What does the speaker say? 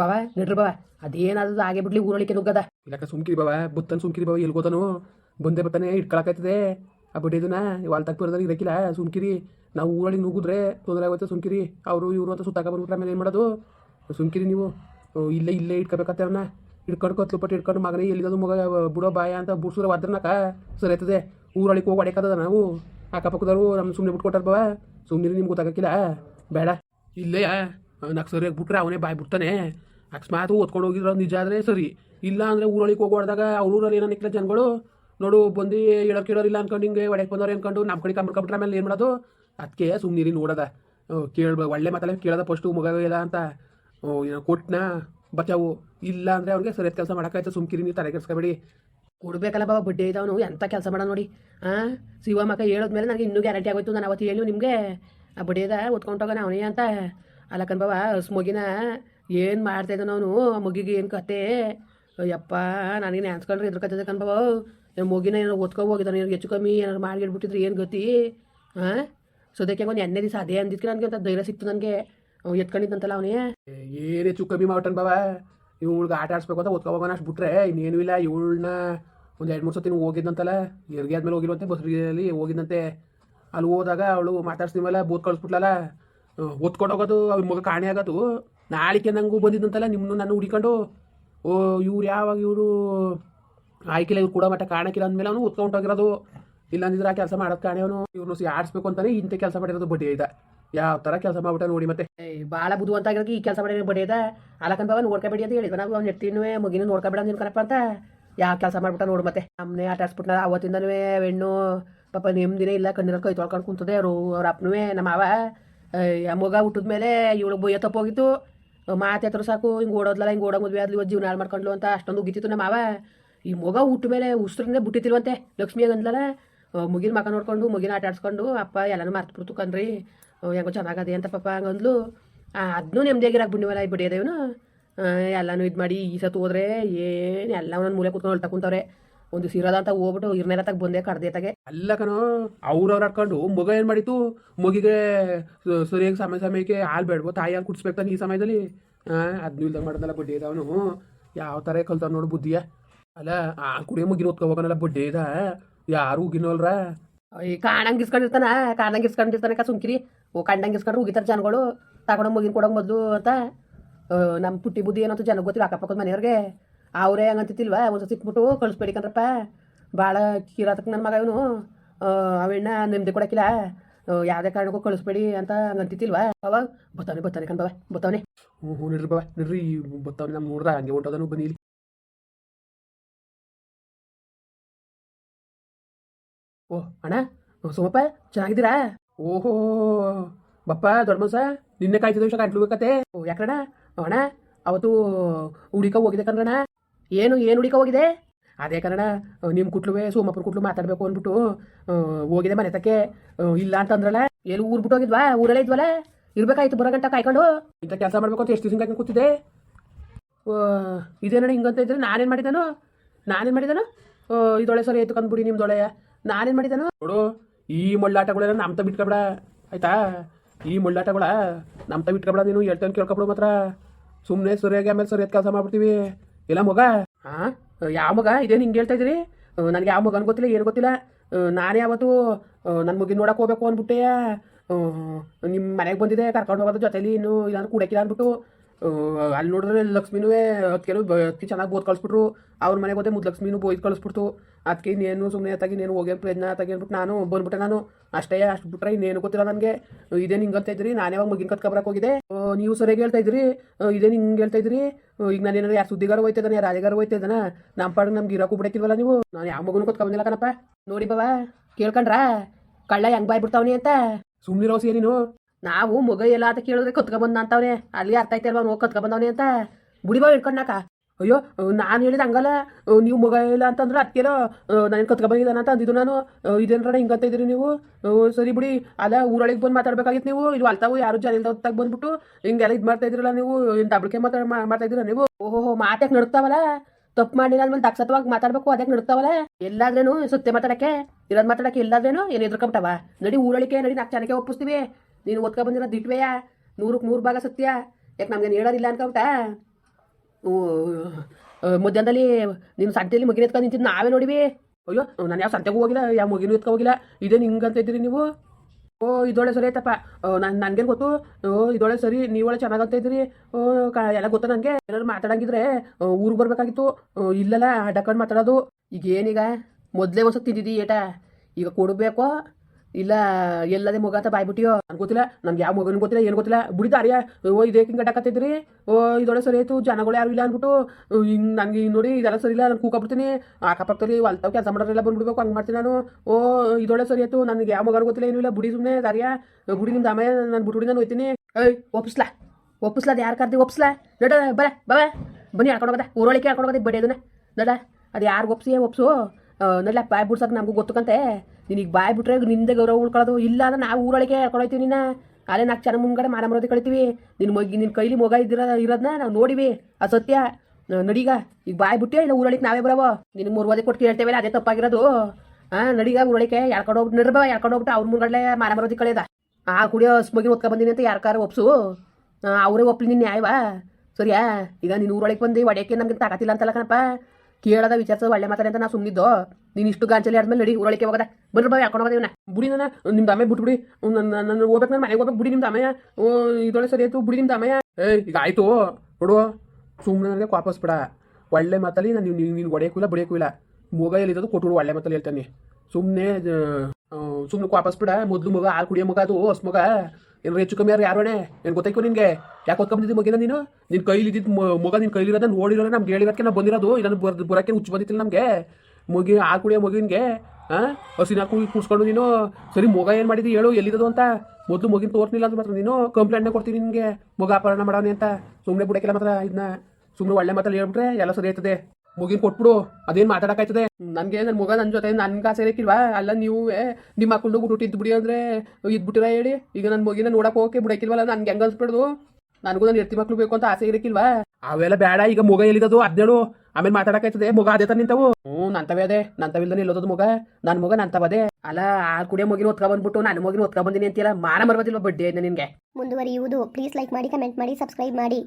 ಬಾವ, ನಡ್ರಿ ಬಾವ. ಅದೇನಾದ್ರು ಹಾಗೆ ಬಿಡ್ಲಿ ಊರಳಿಕೆ ನುಗ್ಗದ. ಇಲ್ಲಕ್ಕ ಸುಮ್ಕಿರಿ ಬಾವ, ಬುತ್ತನ್ ಸುಮ್ಕಿರಿ ಬಾವ ಎಲ್ಲಿ ಗೊತ್ತಾನು ಬಂದೆ ಬತ್ತಾನೆ ಇಟ್ಕೊಳಕೈತದೆ. ಆ ಬಡ್ಡಿದನ್ನ ತಕ್ಕ ಬರೋದ್ರೆ ಇರಕ್ಕಿಲ್ಲ ಸುಮ್ಕಿರಿ. ನಾವು ಊರೊಳಗೆ ನುಗ್ಗಿದ್ರೆ ತೊಂದರೆ ಆಗುತ್ತೆ ಸುಮ್ಕಿರಿ. ಅವರು ಇವರು ಅಂತ ಸುತ್ತಾಕ ಬಂದ್ಬಿಟ್ರೆ ಆಮೇಲೆ ಏನು ಮಾಡೋದು? ಸುಮ್ಕಿರಿ ನೀವು. ಇಲ್ಲೇ ಇಲ್ಲೇ ಇಟ್ಕೋಬೇಕತ್ತೆ ಅವನ್ನ ಇಟ್ಕೊಂಡು ಕತ್ಲು ಪಟ್ಟು ಇಟ್ಕೊಂಡು ಮಗನೇ ಎಲ್ಲಿದ್ದು ಮಗ, ಬುಡೋ ಬಾಯ ಅಂತ ಬುಡ್ಸಿದ್ರೆ ವಾದ್ರನಕ ಸರಿ ಆಯ್ತದೆ. ಊರೊಳಗೆ ಹೋಗಿ ಹೊಡೆಕದ ನಾವು. ಅಕ್ಕಪಕ್ಕದವರು ನಮ್ಮ ಸುಮ್ಮನೆ ಬಿಟ್ಕೊಟ್ಟಾರ ಬಾವ. ಸುಮ್ಮನೆ ನಿಮ್ಗೆ ಗೊತ್ತಾಗಕ್ಕಿಲ್ಲ ಬೇಡ. ಇಲ್ಲೇ ನಾಲ್ಕು ಬಿಟ್ರೆ ಅವನೇ ಬಾಯ್ ಬಿಡ್ತಾನೆ. ಅಕಸ್ಮಾತ್ ಓದ್ಕೊಂಡು ಹೋಗಿರೋ ನಿಜ ಆದರೆ ಸರಿ. ಇಲ್ಲ ಅಂದರೆ ಊರೊಳಗೆ ಹೋಗಿ ಹೊಡೆದಾಗ ಅವ್ರ ಊರಲ್ಲಿ ಏನೋ ನಿಕ್ಲ ಜನಗಳು, ನೋಡು, ಬಂದು ಹೇಳೋಕೆ ಇಲ್ಲ ಅನ್ಕೊಂಡು ಹಿಂಗೆ ಒಡೆಗೆ ಬಂದವ್ರು ಅನ್ಕೊಂಡು ನಮ್ಮ ಕಡೆ ಕಂಬಿಟ್ಕೊಂಡ್ಬಿಟ್ರೆ ಮೇಲೆ ಏನು ಮಾಡೋದು? ಅದಕ್ಕೆ ರೀ ನೋಡೋದ. ಕೇಳ್ಬ, ಒಳ್ಳೆ ಮಾತಲ್ಲ, ಕೇಳೋದ ಫಸ್ಟು ಇಲ್ಲ ಅಂತ. ಕೊಟ್ನ ಬಚಾವು. ಇಲ್ಲ ಅಂದರೆ ಅವ್ರಿಗೆ ಸರಿಯಾದ ಕೆಲಸ ಮಾಡೋಕ್ಕಾಯ್ತು ಸುಮ್ಕಿರಿ ನೀವು ತಲೆ ಕೆಡ್ಸ್ಕೊಬೇಡಿ. ಕೊಡಬೇಕಲ್ಲ ಬಾಬಾ, ಬಡ್ಡಿ ಇದ್ದವನು ಎಂಥ ಕೆಲಸ ಮಾಡೋ ನೋಡಿ. ಹಾಂ ಶಿವ ಮಕ್ಕ ಹೇಳೋದ್ಮೇಲೆ ನನಗೆ ಇನ್ನೂ ಗ್ಯಾರಂಟಿ ಆಗೋಯ್ತು, ನಾನು ಅವತ್ತು ಹೇಳಿ ನಿಮಗೆ. ಆ, ಬಡ್ಡಿ ಓದ್ಕೊಂಡು ಓದ್ಕೊಂಡೋಗೋಣ ಅವನೇ ಅಂತ. ಅಲ್ಲಕನ್ ಬಾಬಾ ಮಗಿನ? ಏನು ಮಾಡ್ತಾ ಇದ್ದಾನ ಅವನು? ಆ ಮಗಿಗೆ ಏನು ಕತೆ? ಯಪ್ಪ ನನಗೆ ನೆನ್ಸ್ಕೊಂಡ್ರೆ ಇದ್ರ ಕತೆ ಕಣ್ ಏನು ಏನ್ ಮಗಿನ ಏನೋ ಓದ್ಕೊ ಹೋಗಿದ್ದಾನೆ, ಏನಾರು ಹೆಚ್ಚು ಕಮ್ಮಿ ಏನಾರು ಮಾಡಿಬಿಟ್ಟಿದ್ರೆ ಏನು ಗತಿ? ಹಾಂ ಸದ್ಯಕ್ಕೆ ಒಂದು ಎಣ್ಣೆ ದಿವಸ ಅದೇ ಅಂದಿದ್ಕೆ ನನಗೆ ಅಂತ ಧೈರ್ಯ ಸಿಕ್ತು ನನಗೆ. ಎತ್ಕೊಂಡಿದ್ದಂತಲ್ಲ ಅವನೇ? ಏನೇ ಹೆಚ್ಚು ಕಮ್ಮಿ ಮಾಡ್ತಾನೆ ಬಾವ ಇವಳಿಗೆ ಆಟ ಆಡಿಸ್ಬೇಕು ಅಂತ ಓದ್ಕೊ ಹೋಗೋಣ ಅಷ್ಟು ಬಿಟ್ರೆ ಇನ್ನೇನು ಇಲ್ಲ ಇವಳನ್ನ ಒಂದು ಎರಡು, ಮೂರು ಸತಿ ಹೋಗಿದ್ದಂತಲ್ಲ ಹೆರಿಗೆ ಆದ್ಮೇಲೆ ಹೋಗಿರುವಂತೆ ಬಸ್ರಿಯಲ್ಲಿ ಹೋಗಿದ್ದಂತೆ ಅಲ್ಲಿ ಹೋದಾಗ ಅವಳು ಮಾತಾಡ್ಸ್ತೀವಲ್ಲ ಬೂತ್ ಕಳಿಸ್ಬಿಟ್ಲಲ್ಲ. ಓದ್ಕೊಂಡು ಹೋಗೋದು ಅವ್ರ ಮಗ ಕಾಣೆ ಆಗೋದು. ನಾಳಿಕೆ ನಂಗೂ ಬಂದಿದ್ದಂತಲ್ಲ ನಿಮ್ಮನ್ನು ನಾನು ಹುಡಿಕೊಂಡು. ಓ ಇವ್ರು ಯಾವಾಗ ಇವರು ಆಯ್ಕಿಲ್ಲ ಇವ್ರು ಕೂಡ ಮಟ್ಟ ಕಾಣಕ್ಕಿಲ್ಲ ಅಂದಮೇಲೆ ಅವನು ಓದ್ಕೊಂಡು ಹೋಗಿರೋದು ಇಲ್ಲ ಅಂದಿದ್ರೆ ಆ ಕೆಲಸ ಮಾಡೋದು ಕಾಣೆ ಅವನು. ಇವ್ರನ್ನ ಆಡಿಸ್ಬೇಕು ಅಂತಾನೆ ಇಂಥ ಕೆಲಸ ಮಾಡಿರೋದು ಬಡ್ಡಿ ಐದ ಯಾವ ಥರ ಕೆಲಸ ಮಾಡ್ಬಿಟ್ಟ ನೋಡಿ ಮತ್ತೆ. ಭಾಳ ಬುದ್ಧಿವಂತ ಆಗಿರೋಕೆ ಈ ಕೆಲಸ ಮಾಡಿದ್ರೆ ಬಡ್ಡಿ ಅಲಕನ್ ಬಾಬಾ ನೋಡ್ಕೊಬೇಡಿ ಅಂತ ಹೇಳಿದ್ವಿ ನಾವು ಅವ್ನು ಎತ್ತಿನೂ ಮಗಿನೂ ನೋಡ್ಕೊಬೇಡ ನಿನ್ಕನಪ್ಪ ಅಂತ ಯಾವ ಕೆಲಸ ಮಾಡ್ಬಿಟ್ಟ ನೋಡು ಮತ್ತೆ. ನಮ್ಮನೆ ಆಟ ಆಡ್ಸ್ಬಿಟ್ನ ಅವತ್ತಿಂದನೂ ಹೆಣ್ಣು ಪಾಪ ನೆಮ್ಮದಿನೇ ಇಲ್ಲ ಕಣ್ಣಿರೋ ಕೈ ತೊಳ್ಕೊಂಡು ಕುಂತದೆ. ಅವರು ಅವ್ರ ಅಪ್ಪನೂ ನಮ್ಮ ಏಯ್, ಆ ಮಗ ಹುಟ್ಟಿದ ಮೇಲೆ ಇವಳು ಬೊಯ್ಯ ತಪ್ಪೋಗಿತ್ತು ಮಾತೆ ಹತ್ರ ಸಾಕು, ಹಿಂಗೆ ಓಡೋದ್ಲಲ್ಲ, ಹಿಂಗೆ ಓಡೋ ಮದುವೆ ಆದ್ಲಿ ಜೀವನ ಹಾಳು ಮಾಡ್ಕೊಂಡ್ಲು ಅಂತ ಅಷ್ಟೊಂದು ಉಗಿತಿತ್ತು ನಮ್ಮ ಮಾವ. ಈ ಮಗ ಹುಟ್ಟ ಮೇಲೆ ಉಸ್ರಿಂದ ಬಿಟ್ಟಿತಿಲ್ವಂತೆ ಲಕ್ಷ್ಮಿ ಅಂದ್ಲಲ್ಲ ಮುಗಿನ ಮಕ ನೋಡ್ಕೊಂಡು ಮುಗಿನ ಆಟ ಆಡ್ಸ್ಕೊಂಡು, ಅಪ್ಪ ಎಲ್ಲನೂ ಮರ್ತು ಅಹ್ ಹೆಂಗೋ ಚೆನ್ನಾಗದೆ ಅಂತ ಪಾಪ ಹಂಗಂದ್ಲು. ಅದನ್ನೂ ನೆಮ್ಮದಿಯಾಗಿರಾಕ್ ಈ ಬಿಡಿಯೋದೇವನು. ಎಲ್ಲನೂ ಇದು ಮಾಡಿ ಈ ಸತ್ತು ಹೋದ್ರೆ ಏನು ಎಲ್ಲ ಒಂದೊಂದು ಮೂಲೆ ಕೂತ್ಕೊಂಡು ಹೊಳ್ತಾ ಕುಂತವ್ರೆ. ಒಂದು ಸೀರದ ಅಂತ ಹೋಗ್ಬಿಟ್ಟು ಇರ್ನೇರ ತಗ ಬಂದೆ ಕಡ್ದೆ ತಗೆ. ಅಲ್ಲ ಕಣೋ ಅವ್ರವ್ರು ಆಡ್ಕೊಂಡು ಮಗ ಏನು ಮಾಡಿತ್ತು? ಮಗಿಗೆ ಸರಿಯಾಗಿ ಸಮಯ ಸಮಯಕ್ಕೆ ಹಾಲು ಬೇಡವೋ ತಾಯಿ ಹಾಲು ಕುಡಿಸ್ಬೇಕು ಈ ಸಮಯದಲ್ಲಿ? ಅದ್ನ ಇಲ್ದಾಗ ಮಾಡೋದಲ್ಲ ಬಡ್ಡಿ ಇದ ಅವನು. ಯಾವ ಥರ ಕಲ್ತಾವ ನೋಡು ಬುದ್ಧಿಯ ಅಲ್ಲ ಆ ಕುಡಿಯೋ ಮುಗಿನ ಓದ್ಕೋಬೇಕನಲ್ಲ ಬುಡ್ಡಿ ಇದ ಯಾರು ಉಗಿನೋಲ್ರ ಈ ಕಾಣಂಗೆ ಇಸ್ಕೊಂಡಿರ್ತಾನ ಕಾಣಂಗೆ ಇಸ್ಕೊಂಡಿರ್ತಾನೆ ಕಾ ಸುಮ್ಕಿರಿ. ಓ ಕಂಡಂಗೆ ಇಸ್ಕೊಂಡ್ರೆ ಉಗಿತಾರೆ ಜನಗಳು. ತಗೊಂಡು ಮುಗಿನ ಕೊಡೋಂಗೆ ಮೊದಲು ಅಂತ. ನಮ್ಮ ಪುಟ್ಟಿ ಬುದ್ಧಿ ಏನಂತ ಜನ ಗೊತ್ತಿಲ್ಲ ಅಕ್ಕಪಕ್ಕದ ಮನೆಯವ್ರಿಗೆ. ಅವರೇ ಹಂಗಂತಿಲ್ವಾ ಒಂದು ಸಿಕ್ಬಿಟ್ಟು ಕಳಿಸ್ಬೇಡಿ ಕಣ್ರಪ್ಪ. ಭಾಳ ಕೀರಾತಕ್ಕೆ ನನ್ನ ಮಗ ಇವನು. ಅವಣ್ಣ ನೆಮ್ಮದಿ ಕೊಡಕ್ಕಿಲ್ಲ ಯಾವುದೇ ಕಾರಣಕ್ಕೂ ಕಳಿಸ್ಬೇಡಿ ಅಂತ ಹಂಗಂತಿಲ್ವಾ ಅವಾಗ ಬತ್ತಾನೆ ಬತ್ತಾನೆ ಕಣ್ ಬಾವ ಬತ್ತಾನೆ ಹ್ಞೂ ಹ್ಞೂ ನಿರ್ಬವ ಬಾವ ನಿಡ್ರಿ ನಮ್ಮ ನೋಡ್ದ ಹಂಗೆ ಹೊಂಟೋದನು ಬನ್ನಿ ಓ, ಅಣ್ಣ ಸೋಮಪ್ಪ, ಚೆನ್ನಾಗಿದ್ದೀರಾ? ಓಹೋ, ಬಪ್ಪ, ದೊಡ್ಡ ಮನ್ಸ, ನಿನ್ನೆ ಕಾಯ್ತಿದ್ದ ವಿಷಯ ಬೇಕತ್ತೆ ಓ ಯಾಕಣ್ಣ ಅಣ್ಣ, ಅವತ್ತು ಹುಡಿಕ ಹೋಗಿದೆ ಕಣ್ರಣ್ಣ. ಏನು ಏನು ಹುಡುಕ ಹೋಗಿದೆ? ಅದೇ ಕನ್ನಡ ನಿಮ್ಮ ಕುಟ್ಲುವೆ ಸೋಮಪ್ಪರ ಕುಟ್ಲು ಮಾತಾಡಬೇಕು ಅಂದ್ಬಿಟ್ಟು ಹೋಗಿದೆ ಮನೆ ತಕ್ಕೆ. ಇಲ್ಲ ಅಂತಂದ್ರಲ್ಲ ಎಲ್ಲಿ ಊರು ಬಿಟ್ಟು ಹೋಗಿದ್ವಾ? ಊರಲ್ಲೇ ಇದ್ವಲ್ಲ? ಇರ್ಬೇಕಾಯ್ತು ಬರೋ ಗಂಟ ಕಾಯ್ಕೊಂಡು? ಇಂಥ ಕೆಲಸ ಮಾಡಬೇಕು ಅಂತ ಎಷ್ಟು ದಿವಸ ಕೂತಿದ್ದೆ? ಇದೇನಣ್ಣ ಹಿಂಗಂತ ಇದ್ರೆ ನಾನೇನು ಮಾಡಿದ್ದಾನು ನಾನೇನು ಮಾಡಿದ್ದಾನು ಇದೊಳೆ ಸರಿ ಆಯ್ತು ಕಂದ್ಬಿಡಿ ನಿಮ್ದೊಳೆಯ ನಾನೇನು ಮಾಡಿದ್ದಾನು ನೋಡು, ಈ ಮೊಳ್ಳಾಟಗಳೆಲ್ಲ ನಮ್ಮ ತ ಬಿಟ್ಕೊಬೇಡ. ಆಯ್ತಾ? ಈ ಮೊಳ್ಳಾಟಗಳ ನಮ್ಮ ತ ಬಿಟ್ಕೊಬೇಡ ನೀನು. ಹೇಳ್ತಾನೆ ಕೇಳ್ಕೊಬಿಡು ಮಾತ್ರ. ಸುಮ್ಮನೆ ಸರಿಯಾಗಿ ಆಮೇಲೆ ಸರಿಯಾದ ಕೆಲಸ ಮಾಡ್ಬಿಡ್ತೀವಿ. ಇಲ್ಲ ಮಗ? ಹಾಂ ಯಾವ ಮಗ? ಇದೇನು ಹಿಂಗೆ ಹೇಳ್ತಾ ಇದ್ದೀರಿ? ನನಗೆ ಯಾವ ಮಗನ ಗೊತ್ತಿಲ್ಲ, ಏನು ಗೊತ್ತಿಲ್ಲ. ನಾನು ಯಾವತ್ತು ನನ್ನ ಮಗಿನ ನೋಡಕ್ಕೆ ಹೋಗ್ಬೇಕು ಅಂದ್ಬಿಟ್ಟೆ. ನಿಮ್ಮ ಮನೆಗೆ ಬಂದಿದೆ ಕರ್ಕೊಂಡು ಹೋಗೋದು ಜೊತೆಲಿ ಇನ್ನು ಇಲ್ಲಾಂದ್ರೆ ಕೂಡಕ್ಕಿಲ್ಲ ಅಂದ್ಬಿಟ್ಟು. ಅಲ್ಲಿ ನೋಡಿದ್ರೆ ಲಕ್ಷ್ಮಿನೂ ಅದಕ್ಕೆಲ್ಲ ಅದಕ್ಕೆ ಚೆನ್ನಾಗಿ ಓದ್ ಕಳಿಸ್ಬಿಟ್ರು. ಅವ್ರ ಮನೆಗೆ ಹೋದೆ ಮುದ್ದು ಲಕ್ಷ್ಮಿನೂ ಬೋಯ್ದು ಕಳಿಸ್ಬಿಡ್ತು. ಅದಕ್ಕೆ ಇನ್ನೇನು ಸುಮ್ಮನೆ ತಾಗಿ ನೀನು ಹೋಗಿ ಪ್ರಯತ್ನ ತೆಗೆದ್ಬಿಟ್ಟು ನಾನು ಬಂದ್ಬಿಟ್ಟೆ ನಾನು. ಅಷ್ಟೇ ಅಷ್ಟು ಬಿಟ್ರೆ ಇನ್ನೇನು ಗೊತ್ತಿಲ್ಲ ನನಗೆ. ಇದೇನು ಹಿಂಗಂತ ಇದ್ರಿ ನಾನೇ ಅವಾಗ ಮಗಿನ ಕತ್ಕೊಬರಕ್ಕೆ ಹೋಗಿದೆ ಆ, ನೀವು ಸರಿಯಾಗಿ ಹೇಳ್ತಾ ಇದ್ರಿ? ಇದೇನು ಹಿಂಗೆ ಹೇಳ್ತಾ ಇದ್ರಿ? ಈಗ ನಾನು ಏನಾರು ಯಾರು ಸುದ್ದಿಗಾರ ಹೋಯ್ತಾ ಇದ್ದಾನೆ ಯಾರು ರಾಜಗಾರ ಹೋಯ್ತಾ ಇದ್ದಾನ? ನಮ್ಮ ಪಾಡಿಗೆ ನಮ್ಗೆ ಇರೋಕ್ಕೂ ಬಿಡಕ್ಕಿಲ್ವಲ್ಲ ನೀವು? ನಾನು ಯಾವ ಮಗನ ಕೊತ್ಕ ಬಂದಿಲ್ಲ ಕಣಪ್ಪ. ನೋಡಿ ಬಾವ ಕೇಳ್ಕೊಂಡ್ರಾ? ಕಳ್ಳ ಹೆಂಗ್ ಬಾಯ್ಬಿಡ್ತಾವನಿ ಅಂತ. ಸುಮ್ಮನಿರೋ ಸಿ ನೀನು. ನಾವು ಮಗ ಎಲ್ಲ ಅಂತ ಕೇಳಿದ್ರೆ ಕತ್ಕ ಬಂದ ಅಂತವ್ನೆ. ಅಲ್ಲಿ ಅರ್ಥ ಅಲ್ವಾ ಹೋಗಿ ಕತ್ಕ ಬಂದವನೇ ಅಂತ? ಬುಡಿಬಾ ಹಿಡ್ಕೊಂಡಾಕ. ಅಯ್ಯೋ, ನಾನು ಹೇಳಿದ ಹಂಗಲ್ಲ. ನೀವು ಮಗ ಇಲ್ಲ ಅಂತಂದ್ರೆ ಅದಕ್ಕೆಲ್ಲ ನಾನು ಕತ್ಕ ಬಂದಿದ್ದಾನ ಅಂತ ಅಂದಿದ್ದು ನಾನು. ಇದೇನರ ಹಿಂಗಂತ ಇದ್ರಿ ನೀವು? ಸರಿ ಬಿಡಿ. ಅಲ್ಲ ಊರೊಳಗೆ ಬಂದು ಮಾತಾಡ್ಬೇಕಾಗಿತ್ತು ನೀವು. ಇದು ಅಲ್ತಾವು ಯಾರು ಜನ ಇಲ್ದಾಗ ಬಂದ್ಬಿಟ್ಟು ಹಿಂಗೆಲ್ಲ ಇದು ಮಾಡ್ತಾ ಇದ್ರಲ್ಲ ನೀವು? ಏನು ಡಬ್ಳಿಕೆ ಮಾತಾಡ ಮಾಡ್ತಾ ಇದ್ದೀರಾ ನೀವು? ಓಹೋ ಮಾತಾಕ್ ನಡುತ್ತಾವಲ್ಲ ತಪ್ಪು ಮಾಡಿ ಆದ್ಮೇಲೆ ದಕ್ಷತವಾಗಿ ಮಾತಾಡ್ಬೇಕು ಅದಕ್ಕೆ ನಡುತ್ತಾವಲ್ಲ ಎಲ್ಲಾದ್ರೇನು ಸುತ್ತೆ ಮಾತಾಡಕ್ಕೆ, ಇರೋದು ಮಾತಾಡಕ್ಕೆ ಎಲ್ಲಾದ್ರೇನು ಏನು ಎದುರ್ಕೊಂಬಿಟ್ಟವ ನಡಿ ಊರಳಿಕೆ ನಡಿ ನಾಲ್ಕು ಜನಕ್ಕೆ ಒಪ್ಪಿಸ್ತೀವಿ. ನೀನು ಓದ್ಕೊ ಬಂದಿರೋ ದಿಟ್ವೆಯ? ನೂರಕ್ಕೆ ನೂರು ಭಾಗ ಸತ್ಯ? ಯಾಕೆ ನಮ್ಗೇನು ಹೇಳೋದಿಲ್ಲ ಓ ಮಧ್ಯಾಹ್ನದಲ್ಲಿ ನೀನು ಸಂತೆಯಲ್ಲಿ ಮಗಿನ ಎತ್ಕೊಂಡು ನಿಂತಿದ್ದು ನಾವೇ ನೋಡಿವಿ. ಅಯ್ಯೋ, ನಾನು ಯಾವ ಸಂತೆಗೂ ಹೋಗಿಲ್ಲ, ಯಾವ ಮಗಿನೂ ಎತ್ಕೊ ಹೋಗಿಲ್ಲ. ಇದೇ ಹಿಂಗಂತ ಇದ್ದೀರಿ ನೀವು? ಓ ಇದೊಳೆ ಸರಿ ಆಯ್ತಪ್ಪ. ನಾನು ನನಗೇನು ಗೊತ್ತು? ಓ ಇದೊಳೆ ಸರಿ ನೀವೊಳೆ ಚೆನ್ನಾಗಂತ ಇದ್ದೀರಿ. ಓ ಎಲ್ಲ ಗೊತ್ತಾ ನನಗೆ ಏನಾದ್ರು ಮಾತಾಡಂಗಿದ್ರೆ ಊರಿಗೆ ಬರಬೇಕಾಗಿತ್ತು. ಇಲ್ಲಲ್ಲ ಅಡ್ಡಕೊಂಡು ಮಾತಾಡೋದು. ಈಗ? ಏನೀಗ ಮೊದಲೇ ಒಂದ್ಸತಿ ತಿಂದಿದ್ದಿ ಏಟ? ಈಗ ಕೊಡಬೇಕೋ? ಇಲ್ಲ ಎಲ್ಲದೇ ಮಗ ಅಂತ ಬಾಯ್ಬಿಟ್ಟಿಯೋ? ನನ್ಗೆ ಗೊತ್ತಿಲ್ಲ ನಮ್ಗೆ ಯಾವ ಮಗನ ಗೊತ್ತಿಲ್ಲ, ಏನು ಗೊತ್ತಿಲ್ಲ. ಬಿಡಿದಾರ್ಯ ಓ, ಇದೇ ಹಿಂಗೆ ಅಡ್ಡಕತ್ತಿದ್ರಿ ಓ ಇದೊಳೆ ಸರಿ ಆಯ್ತು, ಜನಗಳು ಯಾರು ಇಲ್ಲ ಅಂದ್ಬಿಟ್ಟು ಹಿಂಗೆ ನನಗೆ ನೋಡಿ ಇದೆಲ್ಲ ಸರಿ ಇಲ್ಲ, ನಾನು ಕೂಕಾಬಿಡ್ತೀನಿ ಅಕ್ಕಪಕ್ಕದಲ್ಲಿ ಅಲ್ತಾವ್ ಕೆಲಸ ಮಾಡೋರೆಲ್ಲ ಬಂದ್ಬಿಡ್ಬೇಕು, ಹಂಗ್ ಮಾಡ್ತೀನಿ ನಾನು. ಓ ಇದೊಳೆ ಸರಿ ಆಯ್ತು, ನನಗೆ ಯಾವ ಮಗನ ಗೊತ್ತಿಲ್ಲ ಏನು ಇಲ್ಲ ಬುಡಿ ಸುಮ್ಮನೆ ದಾರ್ಯ. ಬುಡಿ ನಿಮ್ದು ಆಮೇಲೆ ನಾನು ಬಿಟ್ಬಿಡಿ, ನಾನು ಹೋಯ್ತೀನಿ. ಏಯ್ ಒಪ್ಪಿಸ್ಲಾ ಒಪ್ಪಿಸ್ಲಾ ಅದು ಯಾರು ಕರ್ದಿ ಒಪ್ಪಿಸ್ಲಾ ನಡ, ಬರ, ಬಾ ಬನ್ನಿ ಹಾಕೊಂಡು ಊರೊಳಿಕೆ ಹಾಕೊಂಡು ಹೋಗದೆ, ಬಡಿ ಅದನ್ನ ನಡ, ಅದು ಯಾರು ಒಪ್ಸಿ. ಒಪ್ಸು ನಡ್ಲ, ಬಾಯ್ ಬಿಡ್ಸೋಕೆ ನಮಗೂ ಗೊತ್ತುಕಂತೆ. ನಿನಗೆ ಬಾಯ್ ಬಿಟ್ರೆ ನಿಂದೆ ಗೌರವ ಉಳ್ಕೊಳ್ಳೋದು. ಇಲ್ಲ ಅಂದ್ರೆ ನಾವು ಊರೊಳಗೆ ಹೇಳ್ಕೊಳ್ತೀವಿ ನಿನ್ನ. ಅಲ್ಲೇ ನಾಲ್ಕು ಜನ ಮುಂಗಡೆ ಮಾನ ಮರೋದಿ ಕಳಿತೀವಿ. ನಿನ್ನ ಮಗಿ ನಿನ್ನ ಕೈಲಿ ಮೊಗ ಇದ್ದಿರ ಇರೋದನ್ನ ನಾವು ನೋಡಿವಿ. ಅದು ಸತ್ಯ ನಡೀಗ. ಈಗ ಬಾಯ್ ಬಿಟ್ಟೆ ಇಲ್ಲ ಊರೊಳಗೆ ನಾವೇ ಬರವ? ನಿನ್ನ ಮೂರು ವದೆ ಕೊಟ್ಟು ಕೇಳ್ತೇವಲ್ಲ ಅದೇ ತಪ್ಪಾಗಿರೋದು. ಹಾಂ ನಡೀಗ ಊರೊಳಗೆ ಎಳ್ಕೊಂಡು ಹೋಗ್ಬಿಟ್ಟು ನಡ್ಬ ಎಳ್ಕೊಂಡು ಹೋಗ್ಬಿಟ್ಟು ಅವ್ರ ಮುಂಗಡೆ ಮಾರ ಮರೋದಿ ಕಳೆದ. ಆ ಕುಡಿಯೋ ಸ್ಮಗಿನ ಓದ್ಕೊ ಬಂದಿನಿ ಅಂತ ಯಾರ್ಕಾರ ಒಪ್ಸು? ಆ, ಅವರೇ ಒಪ್ಲಿ ನಿನ್ನ ನ್ಯಾಯವಾ? ಸರಿಯಾ? ಈಗ ನೀನು ಊರೊಳಗೆ ಬಂದು ಒಡೆಯಕ್ಕೆ ನಮ್ಗೆ ತಾಕತ್ತಿಲ್ಲ ಅಂತಲ್ಲ ಕಣಪ್ಪ. ಕೇಳದ ವಿಚಾರಿಸೋದು ಒಳ್ಳೆ ಮಾತಾಡಿ ಅಂತ ನಾ ಸುಮ್ಮನಿದ್ದೋ ನೀನು ಇಷ್ಟು ಗಾಂಚಲಿ ಆದ್ಮೇಲೆ ನಡಿ, ಊರೊಳಗೆ ಹೋಗದ. ಬಂದ್ರೆ ಬಾವಿ ಹಾಕೊಂಡು ಹೋಗೋದ ಇವನ್ನ ಬುಡಿ ನನ್ನ ನಿಮ್ದು ಅಮ್ಮೆ ಬಿಟ್ಬಿಡಿ. ನನ್ನ ನನ್ನ ಹೋಗ್ಬೇಕು ನನ್ನ ಮನೆಗೆ ಹೋಗ್ಬೇಕು. ಬುಡಿ ನಿಮ್ದು ಓ ಇದೊಳೆ ಸರಿ ಆಯ್ತು. ಬುಡಿ ನಿಮ್ದು ಅಮ್ಮಯ್ಯ ಏಯ್, ಈಗ ಆಯ್ತು. ನೋಡು ಸುಮ್ಮನೆ ನನಗೆ ವಾಪಸ್ ಬಿಡ ಒಳ್ಳೆ ಮಾತಲ್ಲಿ ನಾನು ನೀನು ನೀನು ಹೊಡೆಯೋಕ್ಕೂ ಇಲ್ಲ ಬಡಿಯೋಕ್ಕೂ ಇಲ್ಲ ಮೊಬೈಲ್ ಎಲ್ಲಿರೋದು ಕೊಟ್ಟು ಒಳ್ಳೆ ಮಾತಲ್ಲಿ ಹೇಳ್ತಾನೆ. ಸುಮ್ಮನೆ ಸುಮ್ಮನೆ ವಾಪಸ್ ಬಿಡ, ಮೊದ್ಲು ಮಗ ಹಾಲು ಕುಡಿಯೋ ಮಗ ಅದು ಹೊಸ ಮಗ. ಏನಾರು ಹೆಚ್ಚು ಕಮ್ಮಿ ಯಾರು ಯಾರೋಣೆ ಏನು ಗೊತ್ತಾಯ್ಕೋ ನಿನಗೆ? ಯಾಕೆ ಹೊತ್ಕೊಂಬಂದಿದ್ದು ಮಗಿನ ನೀನು? ನಿನ್ನ ಕೈಲಿ ಇದ್ದಿದ್ದು ಮಗ ನಿನ್ನ ಕೈಲಿರೋದ ನೋಡಿರೋ ನಮ್ಗೆ ಹೇಳಿರೋಕ್ಕೆ ನಾವು ಬಂದಿರೋದು. ಇದನ್ನು ಬರ್, ಬರೋಕ್ಕೆ ಹುಚ್ಚು ಬಂದಿತ್ತಿಲ್ಲ ನಮಗೆ. ಮಗಿ ಹಾಲು ಕುಡಿಯೋ ಮಗಿನ್ಗೆ ಹಾಂ ಹಸಿನ ಕುಡಿ ಕೂಡ್ಸ್ಕೊಂಡು ನೀನು. ಸರಿ, ಮಗ ಏನು ಮಾಡಿದಿ ಹೇಳು ಎಲ್ಲಿರೋದು ಅಂತ. ಮೊದಲು ಮಗಿನ ತೋರ್ನಿಲ್ಲ ಅಂತ ಮಾತ್ರ ನೀನು. ಕಂಪ್ಲೇಂಟ್ನೇ ಕೊಡ್ತೀನಿ ನಿನಗೆ. ಮಗ ಅಪಹರಣ ಮಾಡೋಣ ಅಂತ. ಸುಮ್ಮನೆ ಬಿಡಕ್ಕಿಲ್ಲ ಮಾತ್ರ ಇದನ್ನ. ಸುಮ್ಮನೆ ಒಳ್ಳೆ ಮಾತಲ್ಲಿ ಹೇಳ್ಬಿಟ್ರೆ ಎಲ್ಲ ಸರಿ ಆಯ್ತದೆ. ಮುಗಿನ ಕೊಟ್ಬಿಡು, ಅದೇನು ಮಾತಾಡಕ್ಕಾಯ್ತದೆ? ನನಗೆ ನನ್ನ ಮಗ ನನ್ನ ಜೊತೆ ನನ್ಗೆ ಆಸೆ ಇರಕಿಲ್ವಾ ಅಲ್ಲ ನೀವು ನಿಮ್ಮ ಮಕ್ಕಳು ಬಿಟ್ಟು ಬಿಡಿ ಅಂದರೆ ಇದ್ಬಿಟ್ಟಿರ ಹೇಳಿ? ಈಗ ನನ್ನ ಮಗಿನ ನೋಡಕ್ಕೆ ಹೋಗಕ್ಕೆ ಬಿಡಕ್ಕಿಲ್ವಲ್ಲ, ನನ್ಗೆ ಹೆಂಗ್ ಅನ್ಸ್ಬಿಡ್ದು? ನನಗೂ ನನ್ ಎತ್ತಿ ಮಕ್ಳು ಬೇಕು ಅಂತ ಆಸೆ ಇರಕ್ಕಿಲ್ವಾ? ಅವೆಲ್ಲ ಬೇಡ, ಈಗ ಮಗ ಎಲ್ಲಿದದು ಹದಿನೇಳು ಆಮೇಲೆ ಮಾತಾಡಕಾಯ್ತದೆ ಮಗ ಅದೇ ತಾನೆ ನಿಂತವು. ಹ್ಞೂ, ನಂತವೇ ಅದೇ ನಂತವಿಲ್ದ ಎಲ್ಲೋದದು ಮಗ. ನನ್ ಮಗ ನಂತವದೇ. ಅಲ್ಲ ಆ ಕುಡಿಯ ಮಗಿನ ಹೊತ್ಕ ಬಂದ್ಬಿಟ್ಟು ನನ್ನ ಮಗಿನ ಹೊತ್ಕ ಬಂದಿನಿ ಅಂತೀರ ಮಾನ ಮರ್ಬೋದಿಲ್ವ ಬಡ್ಡಿ ನಿನಗೆ? ಮುಂದುವರಿಯುವುದು. ಪ್ಲೀಸ್ ಲೈಕ್ ಮಾಡಿ ಕಮೆಂಟ್ ಮಾಡಿ ಸಬ್ಸ್ಕ್ರೈಬ್ ಮಾಡಿ.